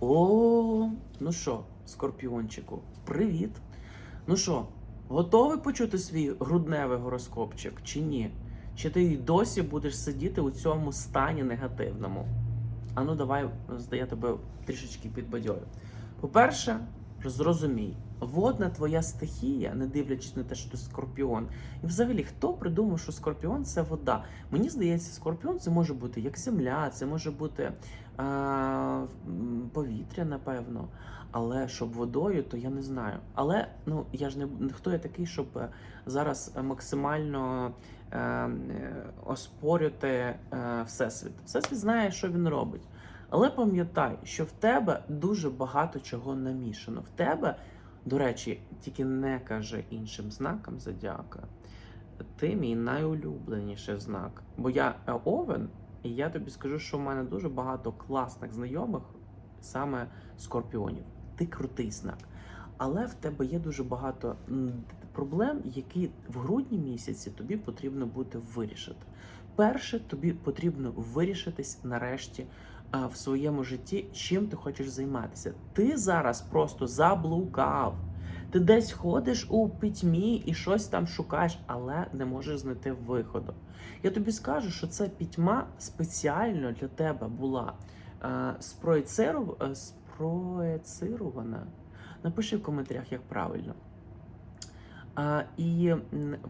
О, ну що, скорпіончику, привіт. Ну що, готовий почути свій грудневий гороскопчик чи ні? Чи ти й досі будеш сидіти у цьому стані негативному? А ну давай, я тебе трішечки підбадьорю. По-перше, зрозумій, водна твоя стихія, не дивлячись на те, що ти скорпіон. І взагалі, хто придумав, що скорпіон це вода? Мені здається, скорпіон це може бути як земля, це може бути е, повітря, напевно. Але щоб водою, то я не знаю. Але ну я ж не хто я такий, щоб е, зараз максимально е, е, оспорювати е, всесвіт. Всесвіт знає, що він робить. Але пам'ятай, що в тебе дуже багато чого намішано. В тебе, до речі, тільки не кажи іншим знакам зодіака. Ти мій найулюбленіший знак. Бо я е, овен, і я тобі скажу, що в мене дуже багато класних знайомих, саме скорпіонів. Ти крутий знак. Але в тебе є дуже багато проблем, які в грудні місяці тобі потрібно буде вирішити. Перше, тобі потрібно вирішитись нарешті в своєму житті, чим ти хочеш займатися. Ти зараз просто заблукав. Ти десь ходиш у пітьмі і щось там шукаєш, але не можеш знайти виходу. Я тобі скажу, що ця пітьма спеціально для тебе була е, спроєцирована. Напиши в коментарях, як правильно. І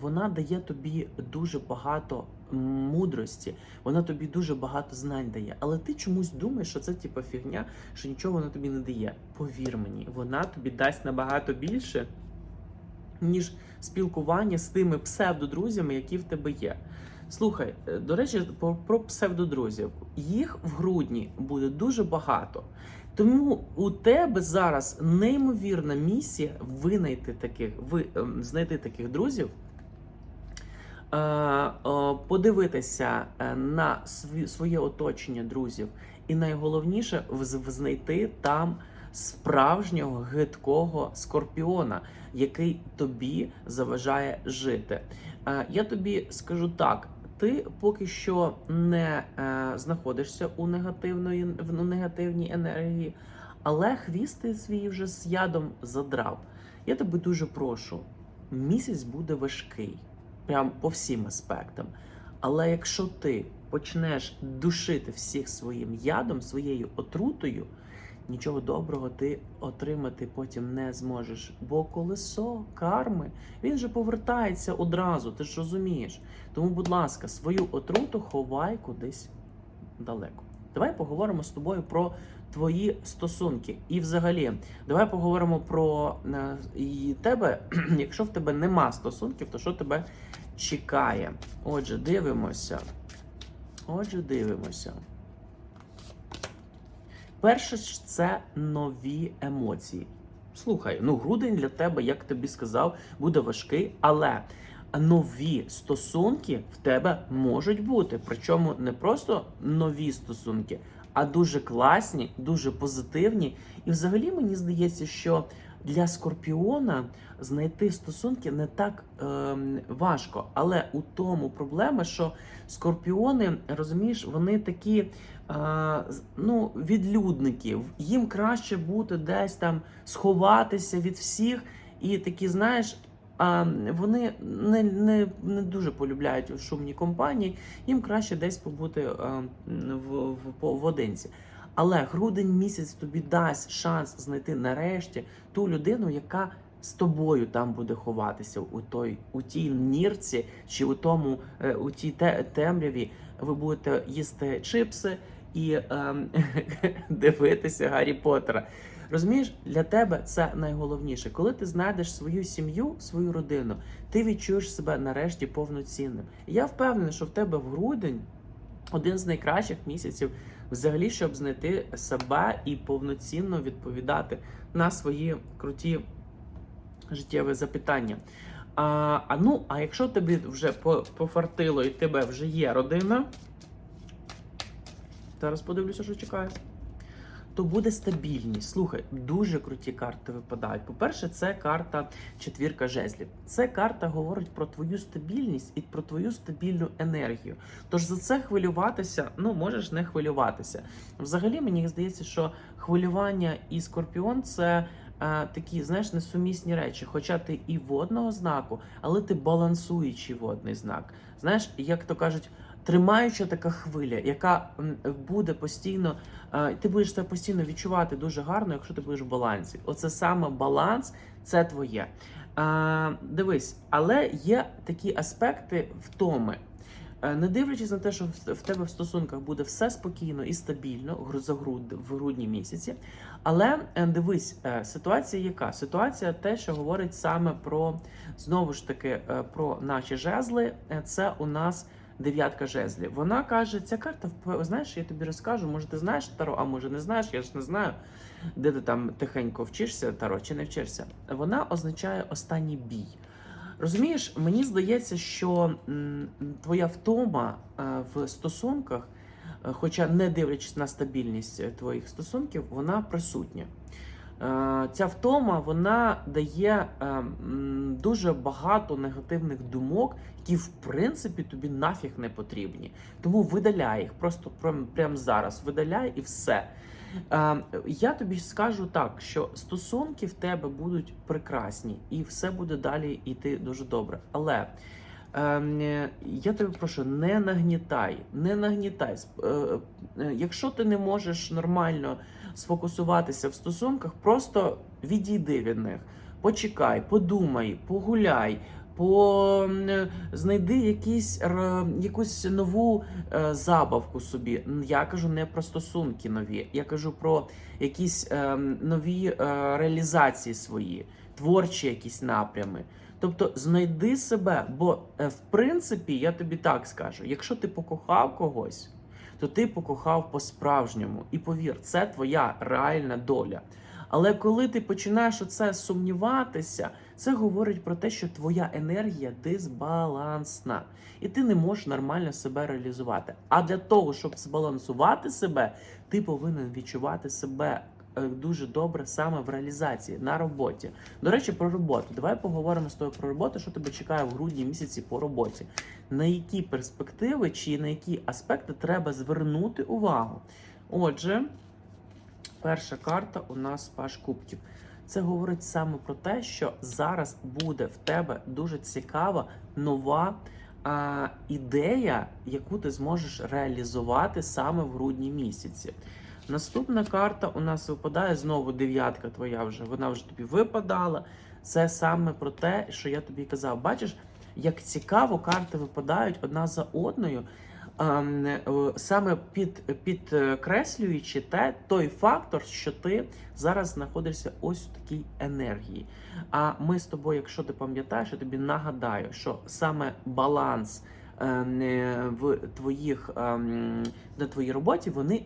вона дає тобі дуже багато мудрості, вона тобі дуже багато знань дає. Але ти чомусь думаєш, що це типа фігня, що нічого вона тобі не дає. Повір мені, вона тобі дасть набагато більше, ніж спілкування з тими псевдодрузями, які в тебе є. Слухай, е, до речі, про, псевдодрузів. Їх в грудні буде дуже багато. Тому у тебе зараз неймовірна місія винайти таких, ви, ем, знайти таких друзів, подивитися е, на своє оточення друзів, і найголовніше знайти там справжнього гидкого скорпіона, який тобі заважає жити. Е, Я тобі скажу так. Ти поки що не е, знаходишся у негативної в негативній енергії, але хвіст ти свій вже з ядом задрав. Я тебе дуже прошу, місяць буде важкий, прям по всім аспектам. Але якщо ти почнеш душити всіх своїм ядом, своєю отрутою, нічого доброго ти отримати потім не зможеш. Бо колесо карми він же повертається одразу, ти ж розумієш. Тому, будь ласка, свою отруту ховай кудись далеко. Давай поговоримо з тобою про твої стосунки. І взагалі, давай поговоримо про е, і тебе. Якщо в тебе нема стосунків, то що тебе чекає? Отже, дивимося. Отже, дивимося. Перше ж це нові емоції. Слухай, ну грудень для тебе, як тобі сказав, буде важкий, але нові стосунки в тебе можуть бути. Причому не просто нові стосунки, а дуже класні, дуже позитивні. І взагалі мені здається, що для скорпіона знайти стосунки не так ем, важко. Але у тому проблема, що скорпіони, розумієш, вони такі е, ну, відлюдники. Їм краще бути десь там сховатися від всіх. І такі, знаєш, вони не, не, не дуже полюбляють шумні компанії, їм краще десь побути а, в, в, по- в одинці. Але грудень місяць тобі дасть шанс знайти нарешті ту людину, яка з тобою там буде ховатися у той у тій нірці чи у тому е, у тій те, темряві. Ви будете їсти чипси і ем, дивитися Гаррі Поттера. Розумієш, для тебе це найголовніше. Коли ти знайдеш свою сім'ю, свою родину, ти відчуєш себе нарешті повноцінним. І я впевнений, що в тебе в грудень один з найкращих місяців, взагалі, щоб знайти себе і повноцінно відповідати на свої круті життєві запитання. А, а ну, а якщо тобі вже пофартило і тебе вже є родина, зараз подивлюся, що чекає. То буде стабільність. Слухай, дуже круті карти випадають. По-перше, це карта четвірка жезлів. Це карта говорить про твою стабільність і про твою стабільну енергію. Тож за це хвилюватися, ну можеш не хвилюватися. Взагалі, мені здається, що хвилювання і скорпіон це. е, Такі, знаєш, несумісні речі, хоча ти і водного знаку, але ти балансуючий водний знак. Знаєш, як то кажуть, тримаюча така хвиля, яка буде постійно, е, ти будеш це постійно відчувати дуже гарно, якщо ти будеш в балансі. Оце саме баланс, це твоє. Е, Дивись, але є такі аспекти втоми. Е, Не дивлячись на те, що в- тебе в стосунках буде все спокійно і стабільно за груд в грудні місяці. Але дивись, ситуація яка? Ситуація те, що говорить саме про знову ж таки про наші жезли. Це у нас дев'ятка жезлів. Вона каже, ця карта знаєш, я тобі розкажу. Може, ти знаєш Таро, а може не знаєш, я ж не знаю, де ти там тихенько вчишся Таро чи не вчишся. Вона означає останній бій. Розумієш, мені здається, що твоя втома е, в стосунках, е, хоча не дивлячись на стабільність е, твоїх стосунків, вона присутня. Е, Ця втома вона дає е, дуже багато негативних думок, які в принципі тобі нафіг не потрібні. Тому видаляй їх просто прям, прям зараз. Видаляй і все. Е, Я тобі скажу так, що стосунки в тебе будуть прекрасні, і все буде далі йти дуже добре. Але я тебе прошу, не нагнітай, не нагнітай. Якщо ти не можеш нормально сфокусуватися в стосунках, просто відійди від них. Почекай, подумай, погуляй, по знайди якісь якусь нову е, забавку собі. Я кажу не про стосунки нові, я кажу про якісь е, нові е, реалізації свої, творчі якісь напрями. Тобто знайди себе, бо в принципі я тобі так скажу: якщо ти покохав когось, то ти покохав по-справжньому. І повір, це твоя реальна доля. Але коли ти починаєш оце сумніватися, це говорить про те, що твоя енергія дисбалансна, і ти не можеш нормально себе реалізувати. А для того, щоб збалансувати себе, ти повинен відчувати себе дуже добре саме в реалізації на роботі. До речі, про роботу. Давай поговоримо з тобою про роботу, що тебе чекає в грудні місяці по роботі. На які перспективи чи на які аспекти треба звернути увагу? Отже, перша карта у нас Паш Кубків. Це говорить саме про те, що зараз буде в тебе дуже цікава нова а, ідея, яку ти зможеш реалізувати саме в грудні місяці. Наступна карта у нас випадає знову дев'ятка твоя вже. Вона вже тобі випадала. Це саме про те, що я тобі казав. Бачиш, як цікаво карти випадають одна за одною. ем, е, Саме під, підкреслюючи те, той фактор, що ти зараз знаходишся ось в такій енергії. А ми з тобою, якщо ти пам'ятаєш, я тобі нагадаю, що саме баланс ем, е, в твоїх ем, на твоїй роботі вони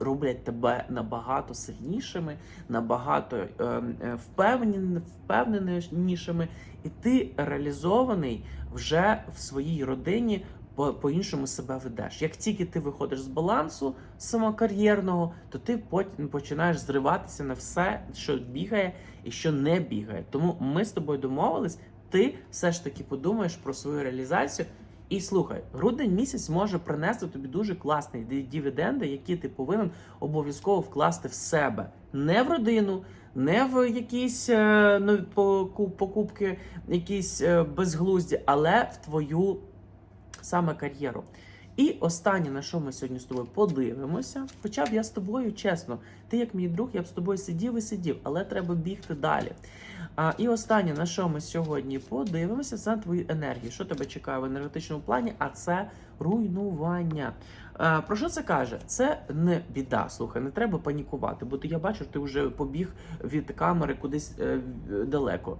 роблять тебе набагато сильнішими, набагато ем, е, впевнен, впевненішими, і ти реалізований вже в своїй родині. по- По-іншому себе ведеш. Як тільки ти виходиш з балансу самокар'єрного, то ти потім починаєш зриватися на все, що бігає і що не бігає. Тому ми з тобою домовились, ти все ж таки подумаєш про свою реалізацію. І слухай, грудень місяць може принести тобі дуже класні дивіденди, які ти повинен обов'язково вкласти в себе, не в родину, не в якісь е, поку- покупки, якісь е, безглузді, але в твою саме кар'єру. І останнє, на що ми сьогодні з тобою подивимося, хоча б я з тобою, чесно, ти як мій друг, я б з тобою сидів і сидів, але треба бігти далі. А, і останнє, на що ми сьогодні подивимося, це на твою енергію. Що тебе чекає в енергетичному плані? А це руйнування. А, про що це каже? Це не біда. Слухай, не треба панікувати, бо ти я бачу, ти вже побіг від камери кудись е, далеко.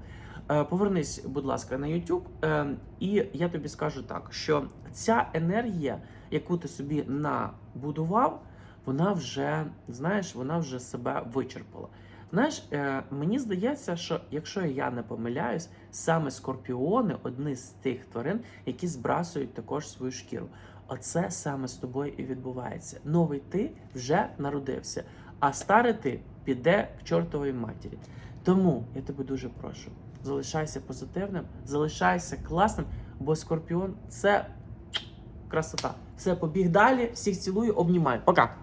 Е, Повернись, будь ласка, на YouTube, е, і я тобі скажу так, що ця енергія, яку ти собі набудував, вона вже знаєш, вона вже себе вичерпала. Знаєш, е, мені здається, що якщо я не помиляюсь, саме скорпіони одні з тих тварин, які збрасують також свою шкіру. Оце саме з тобою і відбувається. Новий ти вже народився, а старий ти піде к чортовій матері. Тому я тебе дуже прошу, залишайся позитивним, залишайся класним, бо скорпіон це красота. Все, побіг далі. Всіх цілую, обнімаю. Пока.